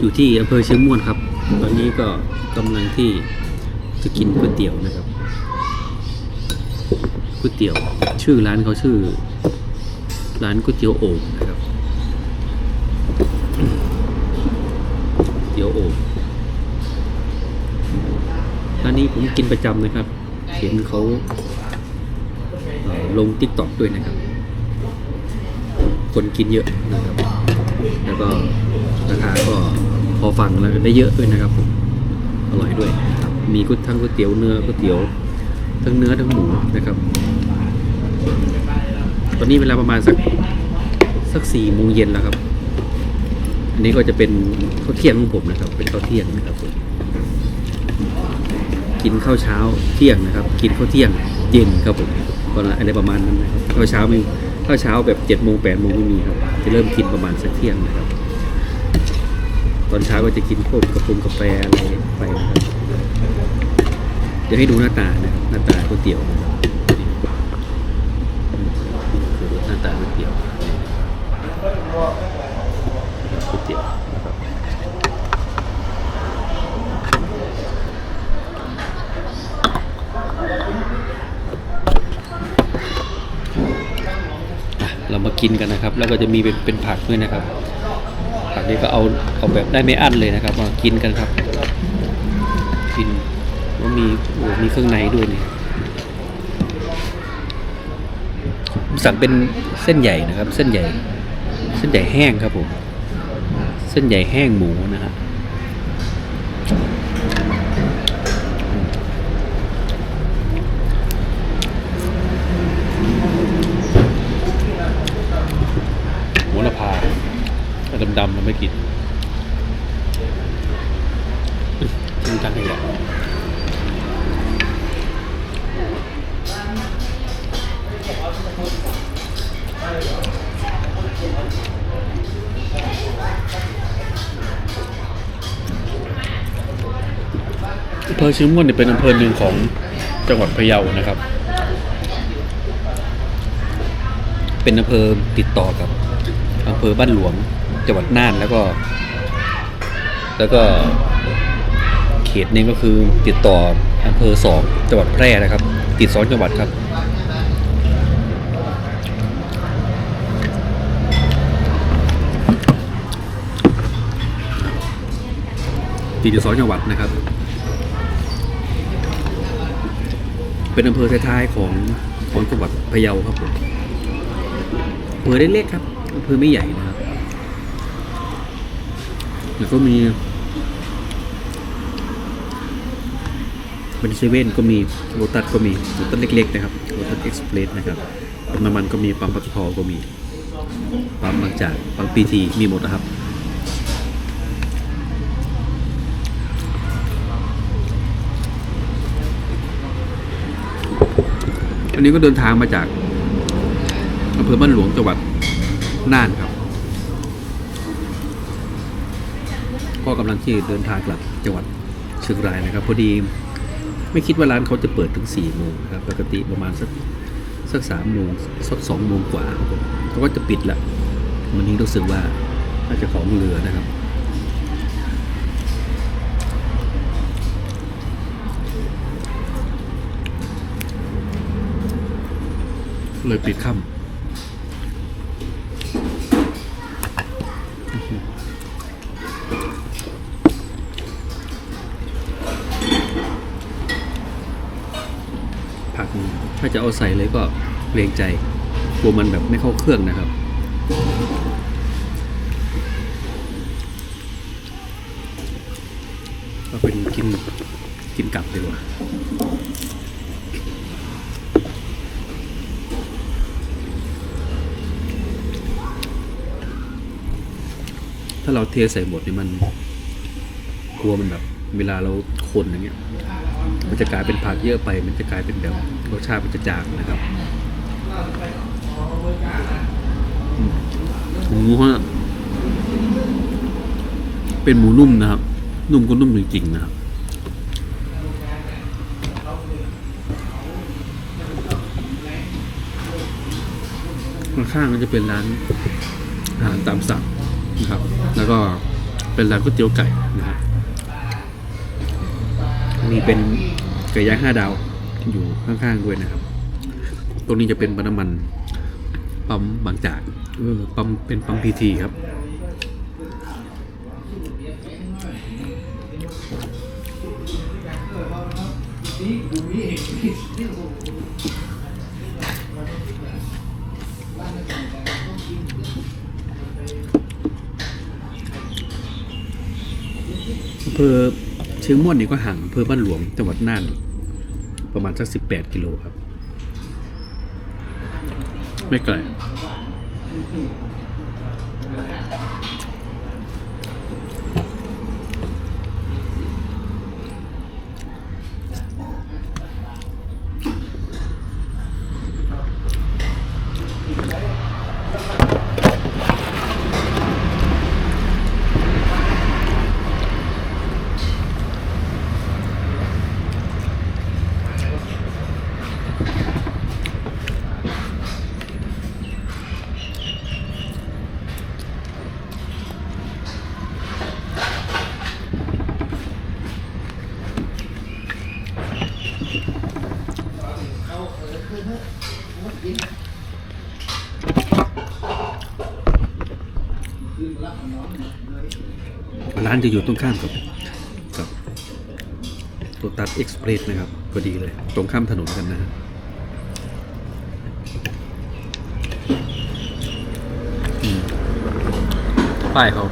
อยู่ที่อำเภอเชียงม่วนครับ ตอนนี้ก็กำลังที่จะกินก๋วยเตี๋ยวนะครับก๋วยเตี๋ยว ชื่อร้านเขาชื่อ ร้านก๋วยเตี๋ยวโอ่งนะครับเตี๋ยวโอ่งร้านนี้ผมกินประจำนะครับ เห็นเขาเลงติ๊กต็อกด้วยนะครับ คนกินเยอะนะครับ แล้วก็ราคาก็ พอฟังแล้วได้เยอะด้วยนะครับผมอร่อยด้วย มีก๋ทั้งก๋วยเตี๋ยวเนื้อก๋วยเตี๋ยวทั้งเนื้อทั้งหมูนะครับ ตอนนี้เวลาประมาณสักสักสี่โมงเย็นแล้วครับ อันนี้ก็จะเป็นข้าวเที่ยงของผมนะครับ เป็นข้าวเที่ยงนะครับผมกินข้าวเช้าเที่ยงนะครับ กินข้าวเที่ยงเย็นครับผมก็อะไรประมาณนั้นนะครับข้าวเช้าไม่ข้าวเช้าแบบเจ็ดโมงแปดโมงไม่มีครับ จะเริ่มกินประมาณสักเที่ยงนะครับ ตอนเช้าก็จะกินพวกกระปุกกาแฟอะไรไปนะครับเดี๋ยวให้ดูหน้าตานะหน้าตาก๋วยเตี๋ยวนะคือหน้าตาก๋วยเตี๋ยวก๋วยเตี๋ยวเรามากินกันนะครับ แล้วก็จะมีเป็นเป็นผักด้วยนะครับ นี้ก็เอาเอาแบบได้ไม่อั้นเลยนะครับมากินกันครับกินว่ามีโอ้มีเครื่องในด้วยนี่ยสั่งเป็นเส้นใหญ่นะครับ เส้นใหญ่ เส้นใหญ่แห้งครับผม เส้นใหญ่แห้งหมูนะฮะหมูละพา ดำๆมันไม่กินทิ้งทั้งขยะอำเภอชียงม่วนเนี่ยเป็นอำเภอหนึ่งของจังหวัดพะเยานะครับ เป็นอำเภอติดต่อกับอำเภอบ้านหลวง จังหวัดน่านแล้วก็ แล้วก็เขตนึงก็คือติดต่ออำเภอสองจังหวัดแพร่นะครับ ติดสองจังหวัดครับติดอยู่สองจังหวัดนะครับ เป็นอำเภอท้ายๆของของจังหวัดพะเยาครับผมอำเภอเล็กๆครับอำเภอไม่ใหญ่นะครับ แล้วก็มี เป็นเซเว่นก็มีโรตัสก็มีโรตัสเล็กๆนะครับโรตัสเอ็กซ์เพรสนะครับปั๊มน้ำมันก็มีปั๊มปตทก็มีปั๊มบางจากปั๊มปีทีมีหมดนะครับอันนี้ก็เดินทางมาจากอำเภอบ้านหลวงจังหวัดน่านครับ ก็กำลังที่เดินทางกลับจังหวัดเชียงรายนะครับ พอดีไม่คิดว่าร้านเขาจะเปิดถึง4ี่โมงครับปกติประมาณสักสักสามโมงสักสองโมงกว่าเขาก็จะปิดละวันนี้รู้สึกว่าน่าจะของเรือนะครับเลยปิดค่ำ ถ้าจะเอาใส่เลยก็เกรงใจกลัวมันแบบไม่เข้าเครื่องนะครับก็เป็นกินกินกลับดีกว่าถ้าเราเทใส่หมดนี่มันกลัวมันแบบ เวลาเราคนอย่างเงี้ย มันจะกลายเป็นผักเยอะไป มันจะกลายเป็นแบบรสชาติมันจะจางนะครับหมูฮะเป็นหมูนุ่มนะครับ นุ่มก็นุ่มจริงๆนะครับข้างๆก็จะเป็นร้านอาหารตามสั่งนะครับ แล้วก็เป็นร้านก๋วยเตี๋ยวไก่นะครับมีเป็น ก่ย่างห้าดาวอยู่ข้างๆด้วยนะครับ ตรงนี้จะเป็นปั๊มน้ำมันปั๊มบางจากเออปั๊มเป็นปั๊มพีทีครับ อำเภอเชียงม่วนนี่ก็ห่างอำเภอบ้านหลวงจังหวัดน่าน ประมาณสักสิบแปดกิโลครับ ไม่ไกล ร้านจะอยู่ตรงข้ามกับกับโ o ตัสเอ็กซ์เพรสนะครับพอดีเลย ตรงข้ามถนนกันนะป้ายเขา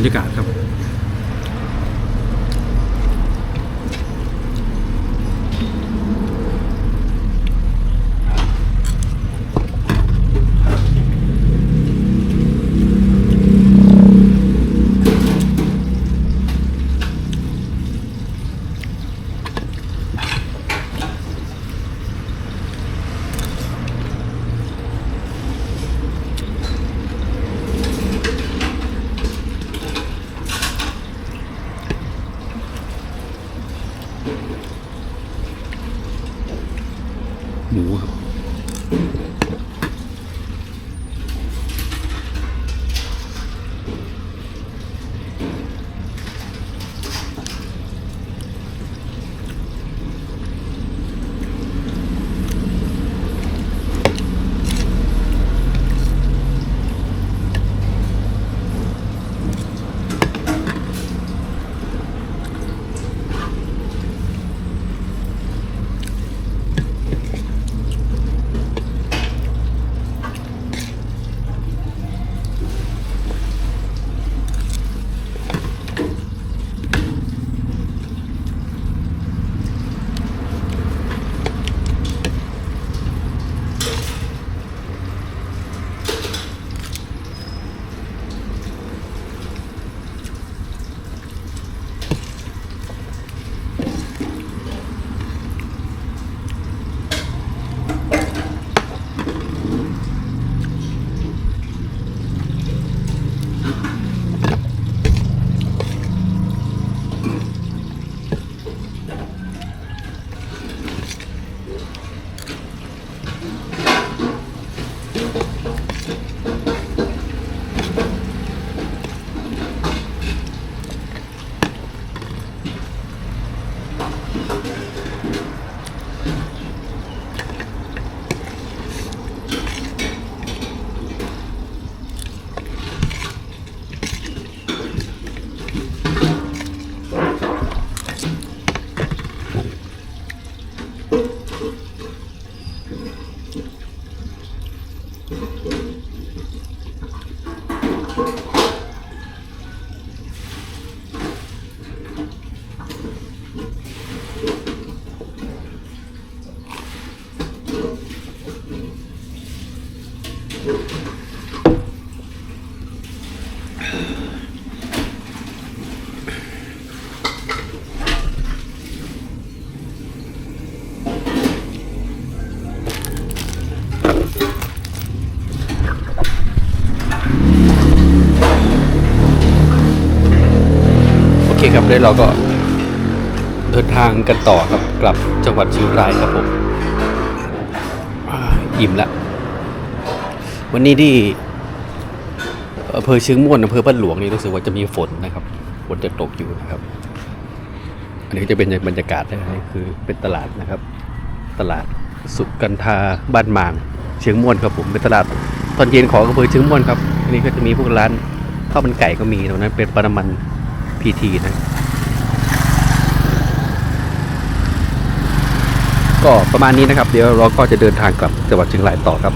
รรยากาศครับ 母无。 คครับแล้วเราก็เดินทางกันต่อครับกลับจังหวัดเชียงรายครับผมอิ่มละ วันนี้ที่อำเภอเชียงม่วนอำเภอบ้านหลวงนี่รู้สึกว่าจะมีฝนนะครับฝนจะตกอยู่นะครับ อันนี้จะเป็นบรรยากาศนะนี่คือเป็นตลาดนะครับ ตลาดสุกันทาบ้านมางเชียงม่วนครับผมเป็นตลาดตอนเย็นของอำเภอเชียงม่วนครับอันนี้ก็จะมีพวกร้านข้าวมันไก่ก็มีตรงนั้นเป็นปรมันพีทีนะก็ประมาณนี้นะครับ เดี๋ยวเราก็จะเดินทางกลับจังหวัดเชียงรายต่อครับ